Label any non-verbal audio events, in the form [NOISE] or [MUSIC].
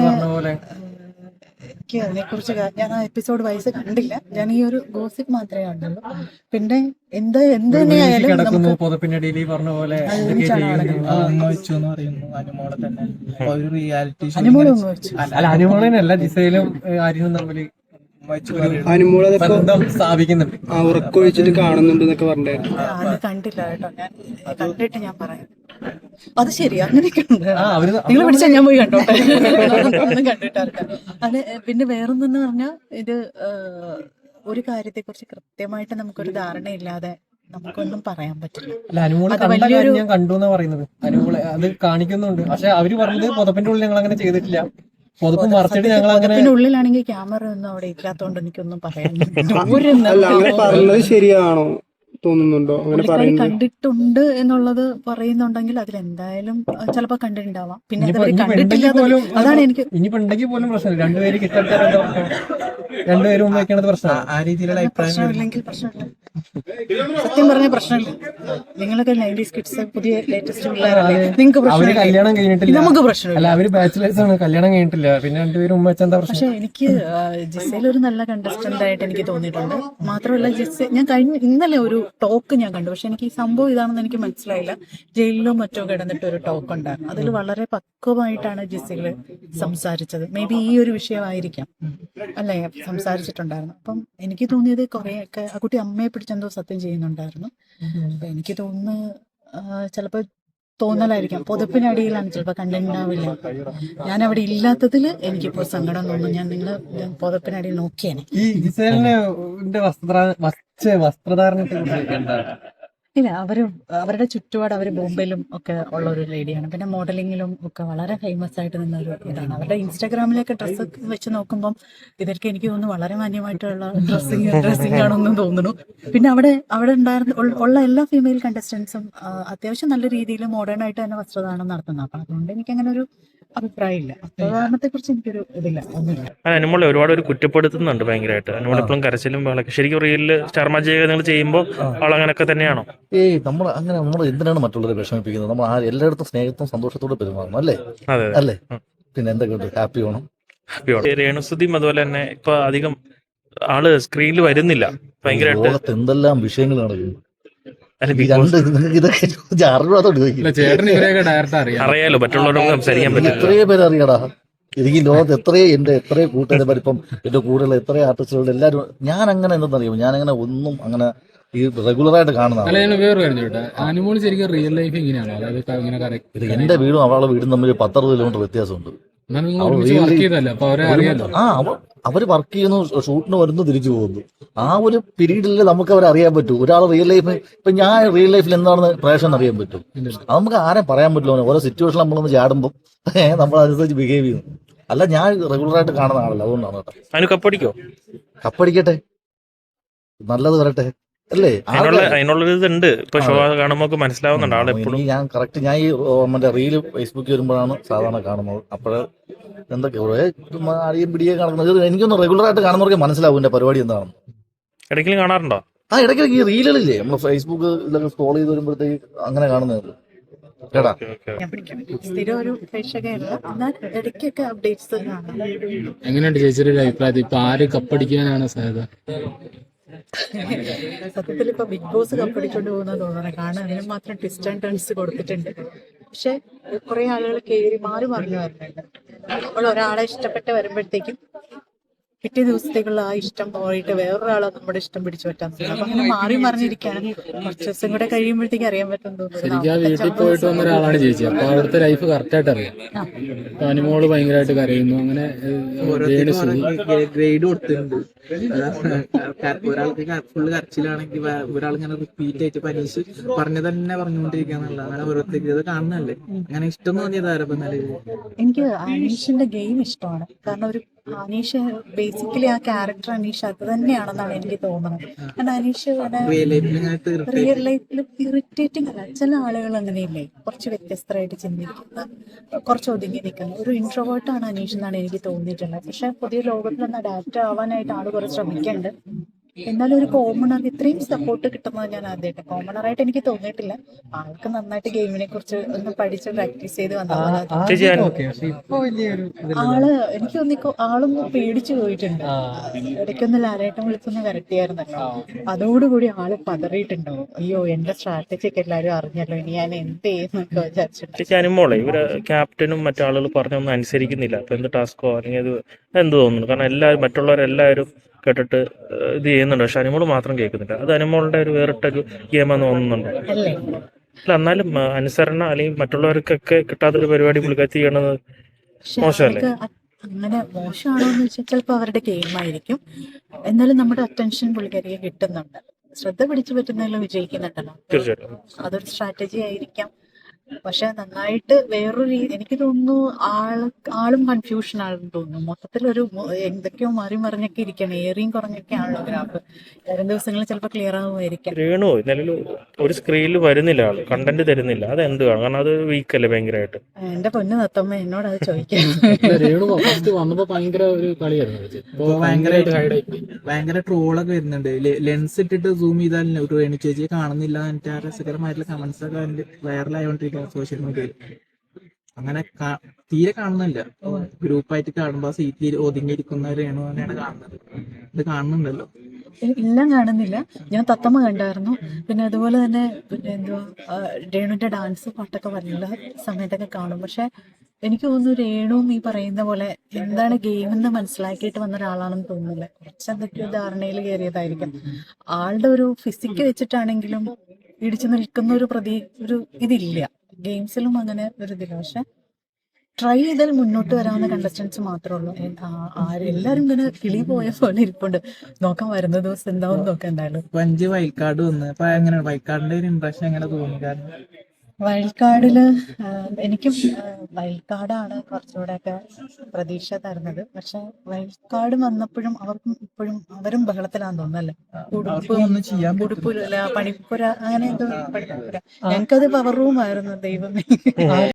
പറഞ്ഞ പോലെ എനിക്ക് അതിനെക്കുറിച്ച് ഞാൻ ആ എപ്പിസോഡ് വൈസ് കണ്ടില്ല. ഞാൻ ഈ ഒരു ഗോസിപ്പ് മാത്രമേ കണ്ടുള്ളൂ. പിന്നെ എന്ത് എന്ത് തന്നെയായാലും അനുമോളൊന്നും വെച്ചു അല്ല അനുമോളനല്ല ജിസയിലും ഏഹ്, ആര്യനും തമ്മിൽ അനുമോളതൊക്കെ ബന്ധം സ്ഥാപിക്കുന്നുണ്ട്. ആ ഉറക്കൊഴിച്ചിട്ട് കാണുന്നുണ്ട് എന്നൊക്കെ പറഞ്ഞായിരുന്നു അത് കണ്ടില്ല കേട്ടോ. ഞാൻ കണ്ടിട്ട് ഞാൻ പറയാം. അത് ശരി അങ്ങനെയൊക്കെ ഉണ്ട്. നിങ്ങൾ പിടിച്ചാൽ ഞാൻ പോയി കണ്ടോട്ടെ? അത് പിന്നെ വേറൊന്നെന്ന് പറഞ്ഞാൽ ഇത് ഒരു കാര്യത്തെക്കുറിച്ച് കൃത്യമായിട്ട് നമുക്കൊരു ധാരണ ഇല്ലാതെ നമുക്കൊന്നും പറയാൻ പറ്റില്ല. ഞാൻ കണ്ടു എന്നാ പറയുന്നത്. അനുമോൾ അത് കാണിക്കുന്നുണ്ട്. പക്ഷെ അവർ പറഞ്ഞത് പുതപ്പിന്റെ ഉള്ളിൽ ഞങ്ങൾ അങ്ങനെ ചെയ്തിട്ടില്ല. പുതപ്പ് മറച്ചിട്ട് ഞങ്ങൾ അങ്ങനെ പിന്നെ ഉള്ളിലാണെങ്കിൽ ക്യാമറ ഒന്നും അവിടെ ഇല്ലാത്തോണ്ട് എനിക്കൊന്നും പറയാൻ [LAUGHS] ശരിയാണോ തോന്നുന്നുണ്ടോ? അങ്ങനെ കണ്ടിട്ടുണ്ട് എന്നുള്ളത് പറയുന്നുണ്ടെങ്കിൽ അതിലെന്തായാലും ചിലപ്പോ കണ്ടിട്ടുണ്ടാവാം. പിന്നെ പോലും അതാണ് എനിക്ക് ഇനിയിപ്പോ ഉണ്ടെങ്കിൽ പോലും പ്രശ്നമില്ല. രണ്ടുപേര് കിട്ടടുത്ത രണ്ടുപേരും പ്രശ്നമാണ്. ആ രീതിയിലുള്ള അഭിപ്രായം പ്രശ്നമില്ലെങ്കിൽ പ്രശ്നമില്ല. സത്യം പറഞ്ഞ പ്രശ്നമില്ല. നിങ്ങളൊക്കെ നയന്റീസ് കിഡ്സ് പുതിയ ലേറ്റസ്റ്റ് പിള്ളേരല്ലേ നിങ്ങൾക്ക് അവർ പ്രശ്നമില്ല? കല്യാണം കഴിഞ്ഞിട്ടില്ല. നമുക്ക് പ്രശ്നമില്ല. അല്ല അവർ ബാച്ചിലേഴ്സ് ആണ്. കല്യാണം കഴിഞ്ഞിട്ടില്ല. പിന്നെ രണ്ടുപേരും ഉമ്മ എന്താ പ്രശ്നം? പക്ഷെ എനിക്ക് ജിസയിൽ ഒരു നല്ല കണ്ടസ്റ്റന്റ് ആയിട്ട് എനിക്ക് തോന്നിയിട്ടുണ്ട്. മാത്രമല്ല ജിസ ഞാൻ കഴിഞ്ഞ ഇന്നലെ ഒരു ടോക്ക് ഞാൻ കണ്ടു. പക്ഷെ എനിക്ക് ഈ സംഭവം ഇതാണെന്ന് എനിക്ക് മനസ്സിലായില്ല. ജയിലിലോ മറ്റോ കിടന്നിട്ട് ഒരു ടോക്ക് ഉണ്ടായിരുന്നു. അതിൽ വളരെ പക്വമായിട്ടാണ് ജിസയിൽ സംസാരിച്ചത്. മേ ബി ഈ ഒരു വിഷയമായിരിക്കാം. അല്ലേ? സംസാരിച്ചിട്ടുണ്ടായിരുന്നു. അപ്പം എനിക്ക് തോന്നിയത് കുറേയൊക്കെ ആ കുട്ടി അമ്മയെ പിടിച്ചെന്തോ സത്യം ചെയ്യുന്നുണ്ടായിരുന്നു. അപ്പൊ എനിക്ക് തോന്നുന്നു ചിലപ്പോ തോന്നലായിരിക്കാം. പുതപ്പിനടിയിലാണ് ചിലപ്പോൾ കണ്ടിട്ടുണ്ടാവില്ല. ഞാൻ അവിടെ ഇല്ലാത്തതിൽ എനിക്കിപ്പോൾ സങ്കടം തോന്നുന്നു. ഞാൻ നിങ്ങൾ പുതപ്പിനടിയിൽ നോക്കിയേനെ. ഈ ഇസേലിന്റെ വസ്ത്ര വസ്ത്ര വസ്ത്രധാരണത്തെ കുറിച്ച് ഇല്ല അവർ അവരുടെ ചുറ്റുപാട് അവർ ബോംബെയിലും ഒക്കെ ഉള്ള ഒരു ലേഡിയാണ് പിന്നെ മോഡലിങ്ങിലും ഒക്കെ വളരെ ഫേമസ് ആയിട്ട് നിന്ന ഒരു ഇതാണ്. അവരുടെ ഇൻസ്റ്റാഗ്രാമിലൊക്കെ ഡ്രസ്സ് വെച്ച് നോക്കുമ്പോൾ ഇവർക്ക് എനിക്ക് തോന്നുന്നു വളരെ മാന്യമായിട്ടുള്ള ഡ്രസ്സിങ് ഡ്രസ്സിങ് ആണെന്ന് തോന്നുന്നു. പിന്നെ അവിടെ അവിടെ ഉണ്ടായിരുന്ന ഉള്ള- എല്ലാ ഫീമെയിൽ കണ്ടസ്റ്റൻസും അത്യാവശ്യം നല്ല രീതിയിൽ മോഡേൺ ആയിട്ട് തന്നെ വസ്ത്രധാരണം നടത്തുന്നത് അപ്പം അതുകൊണ്ട് എനിക്ക് അങ്ങനെ ഒരു അഭിപ്രായമില്ല. എനിക്കൊരു ഇതില്ല ഒന്നുമില്ല. അത് അനുമോളെ ഒരുപാട് ഒരു കുറ്റപ്പെടുത്തുന്നുണ്ട് ഭയങ്കരമായിട്ട് അനുമോൾ ഇപ്പോഴും കരച്ചിലും ബഹളൊക്കെ ശരിക്കും റീലിൽ സ്റ്റാർമാ ചെയ്യുക നിങ്ങൾ ചെയ്യുമ്പോൾ അവൾ അങ്ങനെയൊക്കെ തന്നെയാണോ? ഏയ് നമ്മൾ അങ്ങനെ നമ്മൾ എന്തിനാണ് മറ്റുള്ളവരെ വിഷമിപ്പിക്കുന്നത്? നമ്മൾ ആ എല്ലായിടത്തും സ്നേഹത്തും സന്തോഷത്തോടെ പെരുമാറണം അല്ലേ? അതെ അല്ലേ? പിന്നെ എന്തൊക്കെ ഹാപ്പി ഓണം. രേണുസ്തുതിയും രേണുസുതിയും അതുപോലെ തന്നെ ഇപ്പൊ അധികം ആൾ സ്ക്രീനിൽ വരുന്നില്ല. ഭയങ്കരമായിട്ട് ലോകത്ത് എന്തെല്ലാം വിഷയങ്ങൾ നടക്കുന്നു അറിയാലോ മറ്റുള്ളവരോട് സംസാരിക്കാൻ പറ്റില്ല എത്രയോ പേര് അറിയടാ. എനിക്ക് ഈ ലോകത്ത് എത്രയോ എന്റെ എത്രയോ കൂട്ടുകാരെ ഇപ്പം എന്റെ കൂടെയുള്ള എത്രയോ ആർട്ടിസ്റ്റുകളുടെ എല്ലാവരും ഞാൻ അങ്ങനെ എന്തെന്നറിയോ ഞാൻ അങ്ങനെ ഒന്നും അങ്ങനെ ഈ റെഗുലർ ആയിട്ട് കാണുന്നതാണ് ഞാൻ വേറെ കാര്യം ചോട്ടെ അനുമോൾ ശരിക്കും റിയൽ ലൈഫ് ഇങ്ങനെയാണോ? അതായത് ഇങ്ങനെ ഇത് കറക്റ്റ് എന്റെ വീടും അവളുടെ വീടും തമ്മിൽ പത്തറുപത് കിലോമീറ്റർ വ്യത്യാസമുണ്ട്. ആ അവൾ really- വർക്ക് ചെയ്യുന്നു ഷൂട്ടിന് വരുന്നു തിരിച്ചു പോകുന്നു. ആ ഒരു പീരീഡിൽ നമുക്ക് അവരെ അറിയാൻ പറ്റും. ഒരാൾ റിയൽ ലൈഫ് ഇപ്പൊ ഞാൻ റിയൽ ലൈഫിൽ എന്താണെന്ന് പ്രേഷൻ അറിയാൻ പറ്റും? അത് നമുക്ക് ആരെ പറയാൻ പറ്റില്ല ഓരോ സിറ്റുവേഷൻ നമ്മളൊന്ന് ചാടുമ്പോൾ നമ്മൾ അതിനനുസരിച്ച് ബിഹേവ് ചെയ്യുന്നു. അല്ല ഞാൻ റെഗുലർ ആയിട്ട് കാണുന്ന ആളല്ല. അതുകൊണ്ടാണ് കേട്ടോ. കപ്പടിക്കോ കപ്പടിക്കട്ടെ നല്ലത് വരട്ടെ. അല്ലേ? അതിനുള്ള ആൾക്കാര് അതിനുള്ള ഒരു ഇതുണ്ട്. ഇപ്പൊ ഷോ കാണുമ്പോൾ മനസ്സിലാവുന്നുണ്ട്. ആൾ എപ്പോഴും ഞാൻ കറക്റ്റ് ഞാൻ ഈ മറ്റേ റീൽ ഫേസ്ബുക്കിൽ വരുമ്പോഴാണ് സാധാരണ കാണുന്നത്. അപ്പോൾ എന്തൊക്കെ കുറേ ചുമ്മാ അടിയും പിടിയെ കാണുന്നത് എനിക്കൊന്ന് റെഗുലർ ആയിട്ട് കാണുന്നവർക്ക് മനസ്സിലാവും എന്റെ പരിപാടി എന്താണെന്ന്. ഇടയ്ക്കലും കാണാറുണ്ടോ? ആ ഇടയ്ക്കിടയ്ക്ക് ഈ റീലുകളില്ലേ? നമ്മൾ ഫേസ്ബുക്ക് ഇതൊക്കെ സ്ക്രോൾ ചെയ്ത് വരുമ്പോഴത്തേക്ക് അങ്ങനെ കാണുന്നത്. പിടിക്കും. സ്ഥിരം ഒരു ഇടയ്ക്കൊക്കെ അപ്ഡേറ്റ്സ് എങ്ങനെയുണ്ട് ചേച്ചിയുടെ ഒരു അഭിപ്രായത്തിൽ? ഇപ്പൊ ആര് കപ്പടിക്കാനാണ് സാധ്യത? സത്യത്തിൽ ഇപ്പൊ ബിഗ് ബോസ് കപ്പടിച്ചോണ്ട് പോകുന്ന തോന്നണം കാരണം അതിന് മാത്രം ട്വിസ്റ്റ് ആൻഡ് ടേൺസ് കൊടുത്തിട്ടുണ്ട്. പക്ഷെ കുറെ ആളുകൾ കയറി മാറി മറിഞ്ഞു വരുന്നുണ്ട്. അപ്പോൾ ഒരാളെ ഇഷ്ടപ്പെട്ട് വരുമ്പോഴത്തേക്കും പിറ്റേ ദിവസത്തേക്കുള്ള ആ ഇഷ്ടം പോയിട്ട് വേറൊരാളെ നമ്മുടെ ഇഷ്ടം പിടിച്ചു പറ്റാൻ അപ്പൊ അങ്ങനെ മാറി മറിഞ്ഞിരിക്കാൻ കുറച്ച് ദിവസം കൂടെ കഴിയുമ്പോഴത്തേക്കും അറിയാൻ പറ്റും വീട്ടിൽ പോയിട്ട് വന്ന ഒരാളാണ് ചേച്ചി. അപ്പൊ അവിടുത്തെ ലൈഫ് കറക്റ്റ് ആയിട്ട് അറിയാം. അനുമോൾ ഭയങ്കരമായിട്ട് കരയുന്നു. അങ്ങനെ ഗ്രേഡ് കൊടുത്തിട്ടുണ്ട്. ഒരാൾക്ക് ഫുള്ള് കരച്ചിലാണെങ്കിൽ ഒരാൾ ഇങ്ങനെ റിപ്പീറ്റ് ആയിട്ട് പരീക്ഷ പറഞ്ഞു തന്നെ പറഞ്ഞുകൊണ്ടിരിക്കാന്നുള്ള അങ്ങനെ ഓരോരുത്തർക്ക് ഇത് കാണുന്നല്ലേ അങ്ങനെ ഇഷ്ടം തോന്നിയത് ആരപ്പം നിലവിൽ എനിക്ക് അനീഷിന്റെ ഗെയിം ഇഷ്ടമാണ്. കാരണം ഒരു അനീഷ് ബേസിക്കലി ആ ക്യാരക്ടർ അനീഷ് അത് തന്നെയാണെന്നാണ് എനിക്ക് തോന്നുന്നത്. കാരണം അനീഷ് റിയൽ ലൈഫിൽ ഇറിറ്റേറ്റിംഗ് അല്ല. ചില ആളുകൾ അങ്ങനെയില്ലേ? കുറച്ച് വ്യത്യസ്തരായിട്ട് ചിന്തിക്കുന്ന കുറച്ച് ഒതുങ്ങി നിൽക്കുന്ന. ഒരു ഇൻട്രോവേർട്ടാണ് അനീഷ് എന്നാണ് എനിക്ക് തോന്നിയിട്ടുള്ളത്. പക്ഷെ പുതിയ ലോകത്തിലൊന്ന് അഡാപ്റ്റ് ആവാനായിട്ട് ആൾ കുറെ ശ്രമിക്കുന്നുണ്ട്. എന്നാലും ഒരു കോമണർ ഇത്രയും സപ്പോർട്ട് കിട്ടുന്നത് ഞാൻ ആദ്യമായിട്ട് കോമണറായിട്ട് എനിക്ക് തോന്നിയിട്ടില്ല. ആൾക്ക് നന്നായിട്ട് ഗെയിമിനെ കുറിച്ച് ഒന്ന് പഠിച്ച് പ്രാക്ടീസ് ചെയ്ത് വന്നതാണ് ആൾ എനിക്ക് തോന്നിക്കോ ആളൊന്ന് പേടിച്ചു പോയിട്ടുണ്ട്. ഇടയ്ക്കൊന്ന് ലാലേട്ടം വിളിച്ചൊന്ന് വരട്ടിയായിരുന്നല്ലോ അതോടുകൂടി ആൾ പതറിയിട്ടുണ്ടോ അയ്യോ എന്റെ സ്ട്രാറ്റജി ഒക്കെ എല്ലാരും അറിഞ്ഞല്ലോ. ഇനി ഞാൻ എന്ത് ചെയ്യുന്നൊക്കെ വിചാരിച്ചിട്ട്. ചേച്ചി അനുമോളെ ഇവർ ക്യാപ്റ്റനും മറ്റാളുകൾ പറഞ്ഞൊന്നും അനുസരിക്കുന്നില്ല. അപ്പൊ എന്ത് ടാസ്കോ അല്ലെങ്കിൽ അത് എന്ത് തോന്നുന്നു? കാരണം എല്ലാവരും മറ്റുള്ളവരെല്ലാവരും കേട്ടിട്ട് ഇത് ചെയ്യുന്നുണ്ട്. പക്ഷെ അനിമോൾ മാത്രം കേൾക്കുന്നില്ല. അത് അനുമോളുടെ ഒരു വേറിട്ടൊരു ഗെയിമാന്ന് തോന്നുന്നുണ്ട്. അല്ലേ? എന്നാലും അനുസരണ അല്ലെങ്കിൽ മറ്റുള്ളവർക്കൊക്കെ കിട്ടാത്തൊരു പരിപാടി പുള്ളിക്കാത്തി ചെയ്യണത് മോശമല്ലേ? അങ്ങനെ മോശമാണോ എന്ന് വെച്ചാൽ ചിലപ്പോൾ അവരുടെ ഗെയിം ആയിരിക്കും എന്നാലും നമ്മുടെ അറ്റൻഷൻ പുള്ളിക്കാരിക്ക് കിട്ടുന്നുണ്ട്. ശ്രദ്ധ പിടിച്ചു പറ്റുന്നതിൽ വിജയിക്കുന്നുണ്ടല്ലോ. തീർച്ചയായിട്ടും. അതൊരു സ്ട്രാറ്റജി ആയിരിക്കാം. പക്ഷെ നന്നായിട്ട് വേറൊരു രീതി എനിക്ക് തോന്നുന്നു ആൾ ആളും കൺഫ്യൂഷൻ ആണെന്ന് തോന്നുന്നു. മൊത്തത്തിലൊരു എന്തൊക്കെയോ മാറി മറിഞ്ഞൊക്കെ ഇരിക്കണം ഏറിയും കുറഞ്ഞൊക്കെ ആണല്ലോ ഗ്രാഫ്. വരും ദിവസങ്ങളിൽ ചിലപ്പോൾ ക്ലിയർ ആവുമായിരിക്കും. രേണു നിലവിൽ ഒരു സ്ക്രീനിൽ വരുന്നില്ല ആൾ. കണ്ടന്റ് തരുന്നില്ല. അത് എന്ത് കാരണം അത് വീക്ക് അല്ലേ ഭയങ്കരമായിട്ട് എന്റെ പൊന്നു നത്തമ്മ എന്നോട് അത് ചോദിക്കാം. രേണു ഫസ്റ്റ് വന്നപ്പോ ഭയങ്കര ഒരു കളിയായിരുന്നു ഭയങ്കര ട്രോളൊക്കെ വരുന്നുണ്ട്. ലെൻസ് ഇട്ടിട്ട് സൂം ചെയ്താൽ ഒരു ചേച്ചിയെ കാണുന്നില്ല എന്നിട്ട് രസകരമായിട്ടുള്ള കമന്റ്സ് ഒക്കെ അതിന്റെ വൈറലായോണ്ടിരിക്കുക സോഷ്യൽ മീഡിയയിൽ. അങ്ങനെ തീരെ കാണുന്നില്ല. ഗ്രൂപ്പായിട്ട് കാണുമ്പോ സീറ്റിൽ ഒതുങ്ങിയിരിക്കുന്നവരെയാണ് തന്നെയാണ് കാണുന്നത്. ഇത് കാണുന്നുണ്ടല്ലോ. എല്ലാം കാണുന്നില്ല. ഞാൻ തത്തമ്മ കണ്ടായിരുന്നു. പിന്നെ അതുപോലെ തന്നെ പിന്നെ എന്തുവാ രേണുവിന്റെ ഡാൻസ് പാട്ടൊക്കെ വല്ല സമയത്തൊക്കെ കാണും. പക്ഷെ എനിക്ക് തോന്നുന്നു രേണുവും ഈ പറയുന്ന പോലെ എന്താണ് ഗെയിം എന്ന് മനസ്സിലാക്കിയിട്ട് വന്ന ഒരാളാണെന്ന് തോന്നുന്നില്ല. കുറച്ച് എന്തൊക്കെയോ ധാരണയിൽ കയറിയതായിരിക്കും. ആളുടെ ഒരു ഫിസിക്ക് വെച്ചിട്ടാണെങ്കിലും ഇടിച്ചു നിൽക്കുന്ന ഒരു പ്രതി ഒരു ഇതില്ല. ഗെയിംസിലും അങ്ങനെ ഒരു ഇതില്ല. പക്ഷെ ട്രൈ ചെയ്താൽ മുന്നോട്ട് വരാവുന്ന കണ്ടസ്റ്റൻസ് മാത്രമേ ഉള്ളൂ. എല്ലാരും ഇങ്ങനെ കിളി പോയ പോലെ ഇരിപ്പുണ്ട്. നോക്കാൻ വരുന്ന ദിവസം എന്താവും നോക്കാൻ എന്തായാലും. വഞ്ചി കാർഡ് വന്ന്. അപ്പൊ എങ്ങനെ വൈക്കാടിന്റെ ഒരു ഇമ്പ്രഷൻ എങ്ങനെ തോന്നി? കാരണം വൈൽഡ് എനിക്കും വൈൽഡ് കാർഡാണ് കുറച്ചുകൂടെ ഒക്കെ പ്രതീക്ഷ തരുന്നത്. പക്ഷെ വൈൽഡ് കാർഡ് വന്നപ്പോഴും അവർക്കും ഇപ്പോഴും അവരും ബഹളത്തിലാന്ന് തോന്നുന്നല്ലേ? ഉടുപ്പില്ല പണിപ്പുര അങ്ങനെ എന്തോ പണിപ്പുര ഞങ്ങൾക്കത് പവർ റൂം ആയിരുന്നു ദൈവമേ.